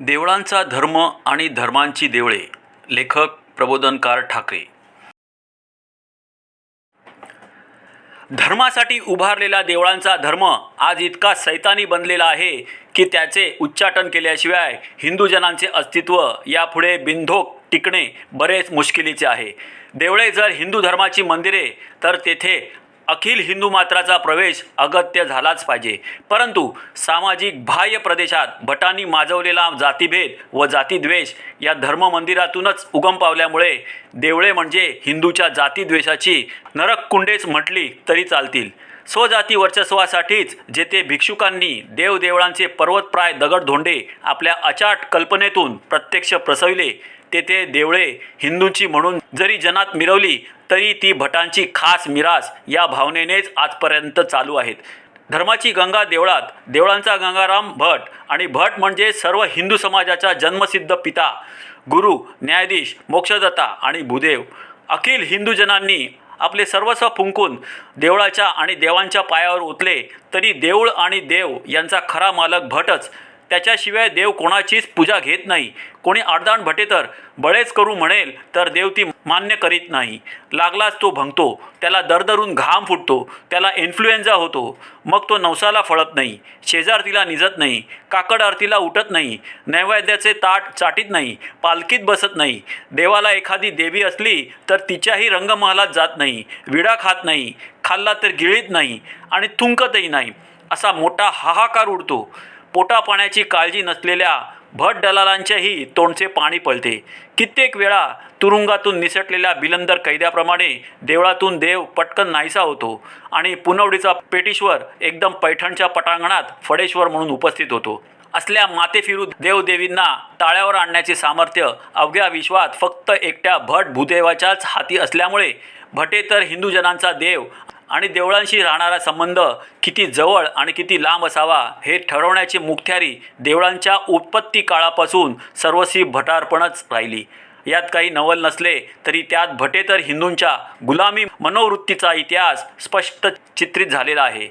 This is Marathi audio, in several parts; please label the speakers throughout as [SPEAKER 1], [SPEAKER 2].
[SPEAKER 1] देवळांचा धर्म आणि धर्मांची देवळे. लेखक प्रबोधनकार ठाकरे. धर्मासाठी उभारलेला देवळांचा धर्म आज इतका सैतानी बनलेला आहे की त्याचे उच्चाटन केल्याशिवाय हिंदूजनांचे अस्तित्व यापुढे बिनधोक टिकणे बरेच मुश्किलीचे आहे. देवळे जर हिंदू धर्माची मंदिरे तर तेथे अखिल हिंदू मात्राचा प्रवेश अगत्य झालाच पाहिजे. परंतु सामाजिक बाह्य प्रदेशात भटांनी माजवलेला जातीभेद व जातीद्वेष या धर्ममंदिरातूनच उगम पावल्यामुळे देवळे म्हणजे हिंदूच्या जातीद्वेषाची नरककुंडेच म्हटली तरी चालतील. स्वजाती वर्चस्वासाठीच जेथे भिक्षुकांनी देवदेवळांचे पर्वतप्राय दगडधोंडे आपल्या अचाट कल्पनेतून प्रत्यक्ष प्रसविले तेथे देवळे हिंदूंची म्हणून जरी जनात मिरवली तरी ती भटांची खास मिरास या भावनेनेच आजपर्यंत चालू आहेत. धर्माची गंगा देवळात देवळांचा गंगाराम भट आणि भट म्हणजे सर्व हिंदू समाजाचा जन्मसिद्ध पिता गुरु न्यायाधीश मोक्षदत्ता आणि भूदेव. अखिल हिंदूजनांनी आपले सर्वस्व फुंकून देवळाच्या आणि देवांच्या पायावर उतले तरी देऊळ आणि देव यांचा खरा मालक भटच त्याच्याशिवाय देव कोणाचीच पूजा घेत नाही. कोणी आडदाण भटे तर बळेच करू म्हणेल तर देव ती मान्य करीत नाही. लागलाच तो भंगतो त्याला दरदरून घाम फुटतो त्याला इन्फ्लुएन्झा होतो. मग तो नवसाला फळत नाही शेजारतीला निजत नाही काकड आरतीला उठत नाही नैवेद्याचे ताट चाटीत नाही पालखीत बसत नाही. देवाला एखादी देवी असली तर तिच्याही रंगमहालात जात नाही विडा खात नाही खाल्ला तर गिळीत नाही आणि थुंकतही नाही. असा मोठा हाहाकार उडतो. पोटा पाण्याची काळजी नसलेल्या भट दलालांच्याही तोंडचे पाणी पळते कित्येक वेळा तुरुंगातून निसटलेल्या बिलंदर कैद्याप्रमाणे देवळातून देव पटकन नाहीसा होतो आणि पुनवडीचा पेटीश्वर एकदम पैठणच्या पटांगणात फडेश्वर म्हणून उपस्थित होतो. असल्या मातेफिरू देवदेवींना ताळ्यावर आणण्याचे सामर्थ्य अवघ्या विश्वात फक्त एकट्या भट भूदेवाच्याच हाती असल्यामुळे भटे तर हिंदूजनांचा देव आणि देवळांशी राहणारा संबंध किती जवळ आणि किती लांब असावा हे ठरवण्याची मुख्यारी देवळांच्या उत्पत्ती काळापासून सर्वस्वी भटार्पणच राहिली. यात काही नवल नसले तरी त्यात भटे तर हिंदूंच्या गुलामी मनोवृत्तीचा इतिहास स्पष्ट चित्रित झालेला आहे.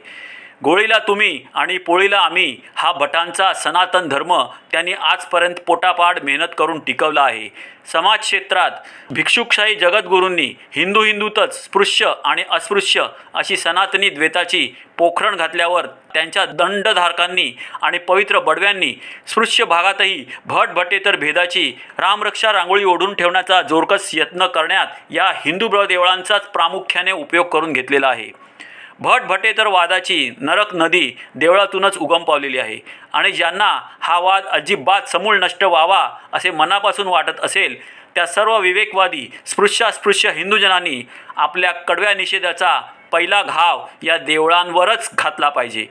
[SPEAKER 1] गोळीला तुम्ही आणि पोळीला आम्ही हा भटांचा सनातन धर्म त्यांनी आजपर्यंत पोटापाड मेहनत करून टिकवला आहे. समाज क्षेत्रात भिक्षुकशाही जगद्गुरूंनी हिंदू हिंदूतच स्पृश्य आणि अस्पृश्य अशी सनातनी द्वेताची पोखरण घातल्यावर त्यांच्या दंडधारकांनी आणि पवित्र बडव्यांनी स्पृश्य भागातही भट भटेतर भेदाची रामरक्षा रांगोळी ओढून ठेवण्याचा जोरकस यत्न करण्यात या हिंदू देवळांचाच प्रामुख्याने उपयोग करून घेतलेला आहे. भट भटेतर वादाची नरक नदी देवळातूनच उगम पावलेली आहे. आणि ज्यांना हा वाद अजिबात समूळ नष्ट व्हावा असे मनापासून वाटत असेल त्या सर्व विवेकवादी स्पृश्यास्पृश्य हिंदूजनांनी आपल्या कडव्या निषेधाचा पहिला घाव या देवळांवरच घातला पाहिजे.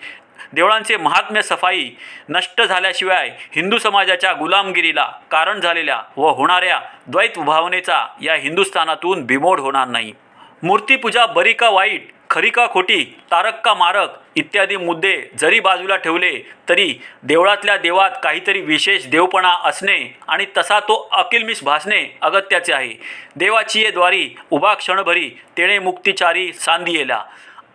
[SPEAKER 1] देवळांचे महात्म्य सफाई नष्ट झाल्याशिवाय हिंदू समाजाच्या गुलामगिरीला कारण झालेल्या व होणाऱ्या द्वैत भावनेचा या हिंदुस्थानातून बिमोड होणार नाही. मूर्तीपूजा बरी का वाईट? खरी का खोटी तारक का मारक इत्यादी मुद्दे जरी बाजूला ठेवले तरी देवळातल्या देवात काहीतरी विशेष देवपणा असणे आणि तसा तो अकिलमिश भासणे अगत्याचे आहे. देवाची ये द्वारी उभा क्षणभरी तेणे मुक्तिचारी सांदियेला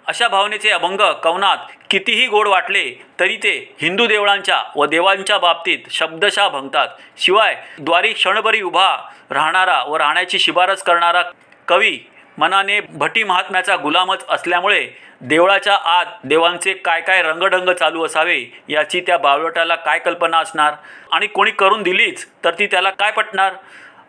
[SPEAKER 1] अशा भावनेचे अभंग कवनात कितीही गोड वाटले तरी ते हिंदू देवळांच्या व देवांच्या बाबतीत शब्दशः भंगतात. शिवाय द्वारी क्षणभरी उभा राहणारा व राहण्याची शिफारस करणारा कवी मनाने भटी महात्म्याचा गुलामच असल्यामुळे देवळाच्या आत देवांचे काय काय रंगढंग चालू असावे याची त्या बावळटाला काय कल्पना असणार? आणि कोणी करून दिलीच तर ती त्याला काय पटणार?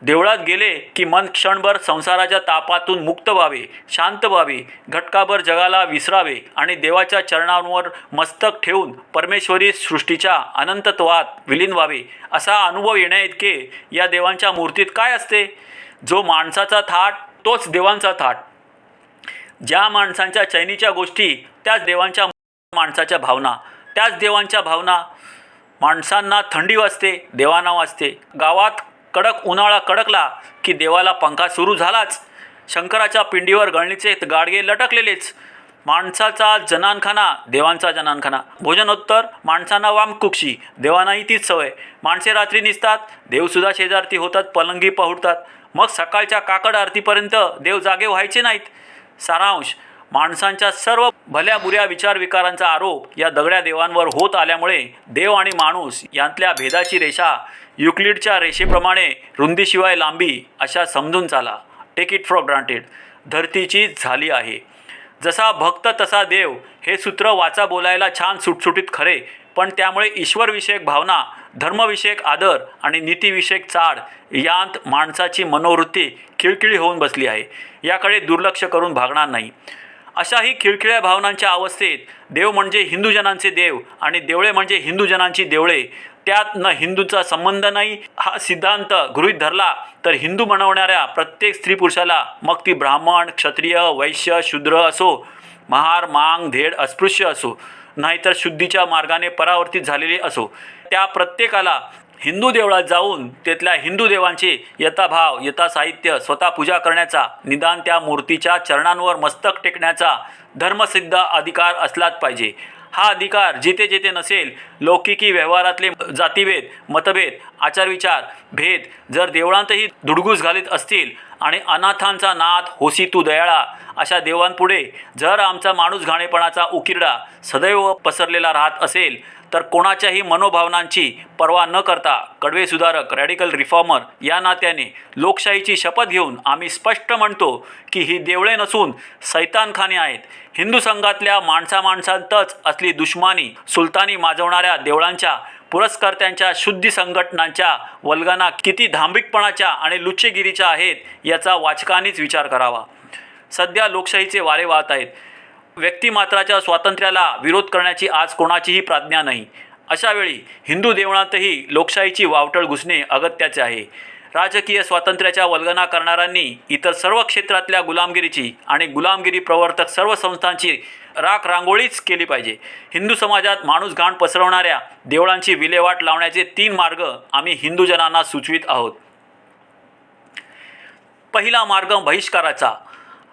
[SPEAKER 1] देवळात गेले की मन क्षणभर संसाराच्या तापातून मुक्त व्हावे शांत व्हावे घटकाभर जगाला विसरावे आणि देवाच्या चरणांवर मस्तक ठेवून परमेश्वरी सृष्टीच्या अनंतत्वात विलीन व्हावे. असा अनुभव येण्याइतके या देवांच्या मूर्तीत काय असते? जो माणसाचा थाट तोच देवांचा थाट. ज्या माणसांच्या चैनीच्या गोष्टी त्याच देवांच्या माणसाच्या भावना. त्याच देवांच्या भावना माणसांना थंडी वाजते देवांना वाजते. गावात कडक उन्हाळा कडकला की देवाला पंखा सुरू झालाच. शंकराच्या पिंडीवर गळणीचे गाडगे लटकलेलेच. माणसाचा जनानखाना देवांचा जनानखाना. भोजनोत्तर माणसांना वामकुक्षी देवांनाही तीच सवय. माणसे रात्री निसतात देवसुद्धा शेजारती होतात पलंगी पहुडतात. मग सकाळच्या काकड आरतीपर्यंत देव जागे व्हायचे नाहीत. सारांश माणसांच्या सर्व भल्या बुऱ्या विचार विकारांचा आरोप या दगड्या देवांवर होत आल्यामुळे देव आणि माणूस यांतल्या भेदाची रेषा युक्लिडच्या रेषेप्रमाणे रुंदीशिवाय लांबी अशा समजून चाला. टेक इट फॉर ग्रांटेड धरतीची झाली आहे. जसा भक्त तसा देव हे सूत्र वाचा बोलायला छान सुटसुटीत खरे पण त्यामुळे ईश्वरविषयक भावना धर्मविषयक आदर आणि नीतीविषयक चाड यांत माणसाची मनोवृत्ती खिळखिळी होऊन बसली आहे. याकडे दुर्लक्ष करून भागणार नाही. अशाही खिळखिळ्या भावनांच्या अवस्थेत देव म्हणजे हिंदूजनांचे देव आणि देवळे म्हणजे हिंदूजनांची देवळे. त्यात न हिंदूचा संबंध नाही हा सिद्धांत गृहीत धरला तर हिंदू बनवणाऱ्या प्रत्येक स्त्री पुरुषाला मग ती ब्राह्मण क्षत्रिय वैश्य शूद्र असो महार मांग धेड अस्पृश्य असो नाहीतर शुद्धीच्या मार्गाने परावर्तित झालेली असो. त्या प्रत्येकाला हिंदू देवळात जाऊन तिथल्या हिंदू देवांचे यथाभाव यथा साहित्य स्वतः पूजा करण्याचा निदान त्या मूर्तीच्या चरणांवर मस्तक टेकण्याचा धर्मसिद्ध अधिकार असलाच पाहिजे. हा अधिकार जिथे जिथे नसेल लौकिकी व्यवहारातले जातीभेद मतभेद आचारविचार भेद जर देवळांतही धुडगूस घालीत असतील आणि अनाथांचा नाथ होसी तू दयाळा अशा देवांपुढे जर आमचा माणूस घाणेपणाचा उकिरडा सदैव पसरलेला राहत असेल तर कोणाच्याही मनोभावनांची पर्वा न करता कडवे सुधारक रॅडिकल रिफॉर्मर या नात्याने लोकशाहीची शपथ घेऊन आम्ही स्पष्ट म्हणतो की ही देवळे नसून सैतानखाने आहेत. हिंदू संघातल्या माणसा माणसांतच असली दुश्मानी सुलतानी माजवणाऱ्या देवळांच्या पुरस्कर्त्यांच्या शुद्धी संघटनांच्या वल्गना किती धांबिकपणाच्या आणि लुच्चेगिरीच्या आहेत याचा वाचकांनीच विचार करावा. सध्या लोकशाहीचे वारे वाहत आहेत. व्यक्तिमात्राच्या स्वातंत्र्याला विरोध करण्याची आज कोणाचीही प्राज्ञा नाही. अशावेळी हिंदू देवळातही लोकशाहीची वावटळ घुसणे अगत्याचे आहे. राजकीय स्वातंत्र्याच्या वल्गना करणाऱ्यांनी इतर सर्व क्षेत्रातल्या गुलामगिरीची आणि गुलामगिरी प्रवर्तक सर्व संस्थांची राख रांगोळीच केली पाहिजे. हिंदू समाजात माणूस घाण पसरवणाऱ्या देवळांची विल्हेवाट लावण्याचे तीन मार्ग आम्ही हिंदूजनांना सुचवित आहोत. पहिला मार्ग बहिष्काराचा.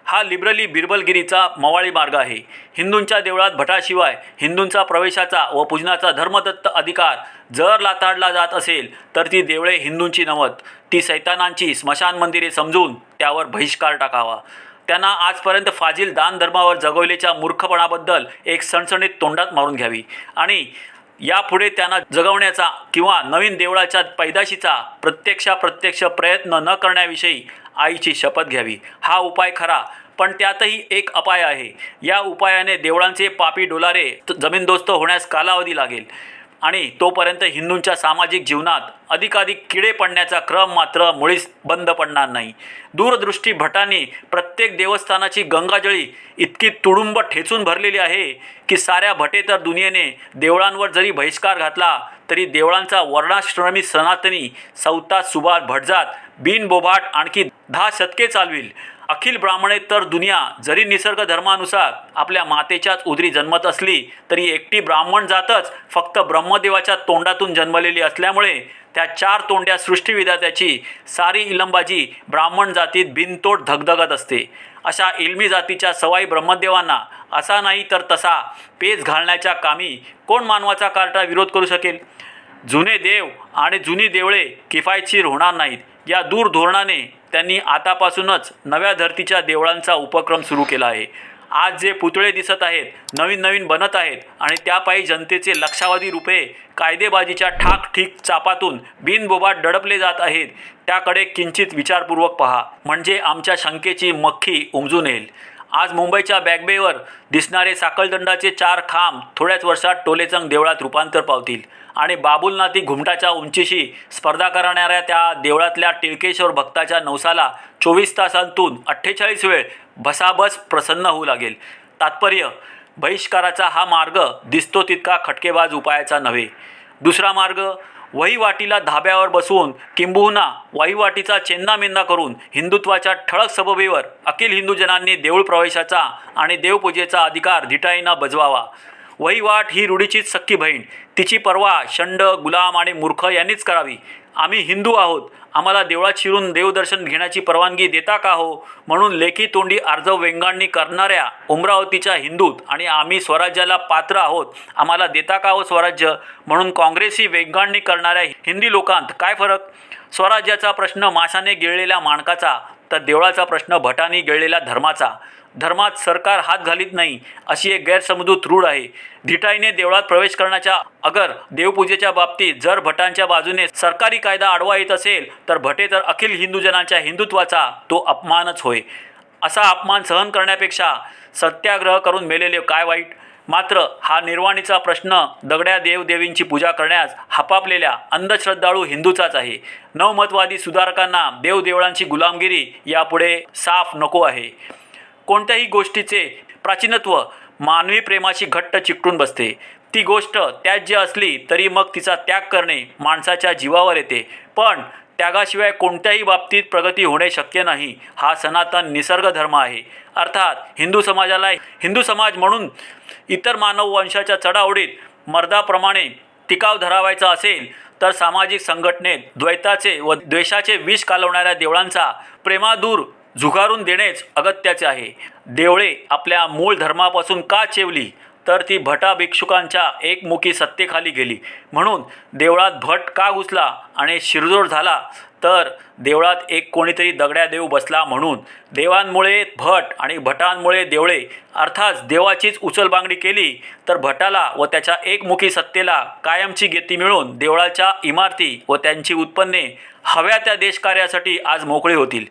[SPEAKER 1] हा लिबरली बिरबलगिरीचा मवाळी मार्ग आहे. हिंदूंच्या देवळात भटाशिवाय हिंदूंचा प्रवेशाचा व पूजनाचा धर्मदत्त अधिकार जर लाताडला जात असेल तर ती देवळे हिंदूंची नवत ती सैतानांची स्मशान मंदिरे समजून त्यावर बहिष्कार टाकावा. त्यांना आजपर्यंत फाजील दान धर्मावर जगवलेच्या मूर्खपणाबद्दल एक सणसणीत तोंडात मारून घ्यावी. आणि यापुढे त्यांना जगवण्याचा किंवा नवीन देवळाच्या पैदाशीचा प्रत्यक्षा प्रत्यक्ष प्रयत्न न करण्याविषयी आईची शपथ घ्यावी. हा उपाय खरा पण त्यातही एक अपाय आहे. या उपायाने देवळांचे पापी डोलारे जमीनदोस्त होण्यास कालावधी लागेल. आणि तोपर्यंत हिंदूंच्या सामाजिक जीवनात अधिकाधिक किडे पडण्याचा क्रम मात्र मुळीच बंद पडणार नाही. दूरदृष्टी भटांनी प्रत्येक देवस्थानाची गंगाजळी इतकी तुडुंब ठेचून भरलेली आहे की साऱ्या भटे तर दुनियेने देवळांवर जरी बहिष्कार घातला तरी देवळांचा वर्णाश्रमी सनातनी सौता सुभार भटजात बिनबोभाट आणखी दहा शतके चालविल. अखिल ब्राह्मणे तर दुनिया जरी निसर्ग धर्मानुसार आपल्या मातेच्याच उदरी जन्मत असली तरी एकटी ब्राह्मण जातच फक्त ब्रह्मदेवाच्या तोंडातून जन्मलेली असल्यामुळे त्या चार तोंड्या सृष्टीविधात्याची सारी इलंबाजी ब्राह्मण जातीत बिनतोड धगधगत असते. अशा इलमी जातीच्या सवाई ब्रह्मदेवांना असा नाही तर तसा पेच घालण्याच्या कामी कोण मानवाचा कार्टा विरोध करू शकेल? जुने देव आणि जुनी देवळे किफायतशीर होणार नाहीत. या दूर धोरणाने त्यांनी आतापासूनच नव्या धर्तीच्या देवळांचा उपक्रम सुरू केला आहे. आज जे पुतळे दिसत आहेत नवीन नवीन बनत आहेत आणि त्यापायी जनतेचे लक्षावधी रुपये कायदेबाजीच्या ठाक ठीक चापातून बिनबोबाट दडपले जात आहेत त्याकडे किंचित विचारपूर्वक पहा. म्हणजे आमच्या शंकेची मक्खी उमजून येईल आज मुंबईच्या बॅगबेवर दिसणारे साखळदंडाचे चार खांब थोड्याच वर्षात टोलेचंग देवळात रूपांतर पावतील. आणि बाबुलनाथी घुमटाच्या उंचीशी स्पर्धा करणाऱ्या त्या देवळातल्या टिळकेश्वर भक्ताच्या नवसाला चोवीस तासांतून अठ्ठेचाळीस वेळ भसाबस प्रसन्न होऊ लागेल. तात्पर्य बहिष्काराचा हा मार्ग दिसतो तितका खटकेबाज उपायाचा नव्हे. दुसरा मार्ग वहिवाटीला धाब्यावर बसवून किंबहुना वहिवाटीचा चेंदामेंदा करून हिंदुत्वाच्या ठळक सबबीवर अखिल हिंदूजनांनी देऊळ प्रवेशाचा आणि देवपूजेचा अधिकार धिटाईना बजवावा. वहिवाट ही रूढीचीच सख्खी बहीण. तिची पर्वा शंड गुलाम आणि मूर्ख यांनीच करावी. आम्ही हिंदू आहोत. आम्हाला देवळात शिरून देवदर्शन घेण्याची परवानगी देता का हो? म्हणून लेखी तोंडी आर्जव वेंगाणणी करणाऱ्या उमरावतीच्या हिंदूत आणि आम्ही स्वराज्याला पात्र आहोत. आम्हाला देता का हो स्वराज्य? म्हणून काँग्रेसी वेंगाणणी करणाऱ्या हिंदी लोकांत काय फरक? स्वराज्याचा प्रश्न माशाने गिळलेल्या माणकाचा तर देवळाचा प्रश्न भटाने गिळलेल्या धर्माचा. धर्मात सरकार हात घालीत नाही अशी एक गैरसमजूत रूढ आहे. धिटाईने देवळात प्रवेश करण्याच्या अगर देवपूजेच्या बाबतीत जर भटांच्या बाजूने सरकारी कायदा आडवा येत असेल तर भटे तर अखिल हिंदूजनांच्या हिंदुत्वाचा तो अपमानच होय. असा अपमान सहन करण्यापेक्षा सत्याग्रह करून मेलेले काय वाईट? मात्र हा निर्वाणीचा प्रश्न दगड्या देवदेवींची पूजा करण्यास हापापलेल्या अंधश्रद्धाळू हिंदूचाच आहे. नवमतवादी सुधारकांना देवदेवळांची गुलामगिरी यापुढे साफ नको आहे. कोणत्याही गोष्टीचे प्राचीनत्व मानवी प्रेमाशी घट्ट चिकटून बसते. ती गोष्ट त्याज्य असली तरी मग तिचा त्याग करणे माणसाच्या जीवावर येते. पण त्यागाशिवाय कोणत्याही बाबतीत प्रगती होणे शक्य नाही. हा सनातन निसर्ग धर्म आहे. अर्थात हिंदू समाजाला हिंदू समाज म्हणून इतर मानव वंशाच्या चढाओढीत मर्दाप्रमाणे टिकाव धरावायचा असेल तर सामाजिक संघटनेत द्वैताचे व द्वेषाचे विष कालवणाऱ्या देवळांचा प्रेमादूर झुगारून देणेच अगत्याचे आहे. देवळे आपल्या मूळ धर्मापासून का चेवली? तर ती भटा भिक्षुकांच्या एकमुखी सत्तेखाली गेली. म्हणून देवळात भट का घुसला आणि शिरजोर झाला? तर देवळात एक कोणीतरी दगड्या देव बसला म्हणून देवांमुळे भट आणि भटांमुळे देवळे अर्थात देवाचीच उचलबांगडी केली तर भटाला व त्याच्या एकमुखी सत्तेला कायमची गेती मिळून देवळाच्या इमारती व त्यांची उत्पन्ने हव्या त्या देशकार्यासाठी आज मोकळी होतील.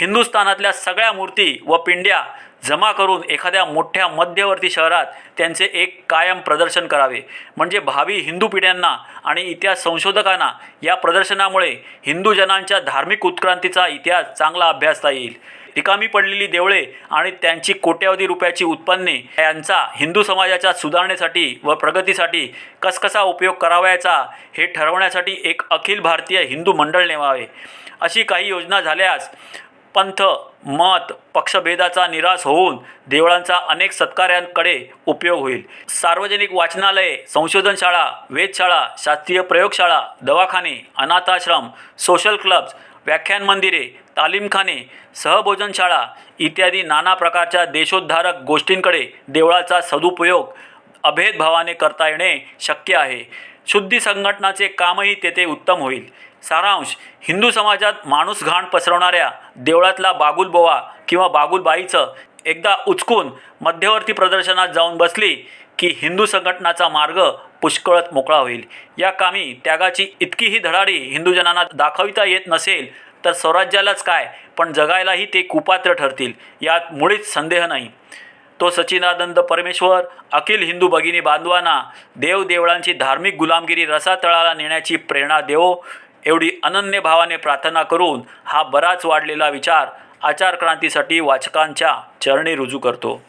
[SPEAKER 1] हिंदुस्थानातल्या सगळ्या मूर्ती व पिंड्या जमा करून एखाद्या मोठ्या मध्यवर्ती शहरात त्यांचे एक कायम प्रदर्शन करावे. म्हणजे भावी हिंदू पिढ्यांना आणि इतिहास संशोधकांना या प्रदर्शनामुळे हिंदू जनांच्या धार्मिक उत्क्रांतीचा इतिहास चांगला अभ्यासता येईल. रिकामी पडलेली देवळे आणि त्यांची कोट्यावधी रुपयाची उत्पन्ने यांचा हिंदू समाजाच्या सुधारणेसाठी व प्रगतीसाठी कसकसा उपयोग करावयाचा हे ठरवण्यासाठी एक अखिल भारतीय हिंदू मंडळ नेमावे. अशी काही योजना झाल्यास पंथ मत पक्षभेदाचा निराश होऊन देवळांचा अनेक सत्कार्यांकडे उपयोग होईल. सार्वजनिक वाचनालये संशोधन शाळा वेधशाळा शास्त्रीय प्रयोगशाळा दवाखाने अनाथाश्रम सोशल क्लब्स व्याख्यान मंदिरे तालीमखाने सहभोजनशाळा इत्यादी नाना प्रकारच्या देशोद्धारक गोष्टींकडे देवळाचा सदुपयोग अभेदभावाने करता येणे शक्य आहे. शुद्धी संघटनाचे कामही तेथे उत्तम होईल. सारांश हिंदू समाजात माणूस घाण पसरवणाऱ्या देवळातला बागुलबोवा किंवा बागुलबाईचं एकदा उचकून मध्यवर्ती प्रदर्शनात जाऊन बसली की हिंदू संघटनाचा मार्ग पुष्कळत मोकळा होईल. या कामी त्यागाची इतकीही धडाडी हिंदूजनांना दाखविता येत नसेल तर स्वराज्यालाच काय पण जगायलाही ते कुपात्र ठरतील यात मुळीच संदेह नाही. तो सचिनानंद परमेश्वर अखिल हिंदू भगिनी बांधवांना देवदेवळांची धार्मिक गुलामगिरी रसातळाला नेण्याची प्रेरणा देवो एवढी अनन्य भावाने प्रार्थना करून हा बराच वाढलेला विचार आचारक्रांतीसाठी वाचकांच्या चरणी रुजू करतो.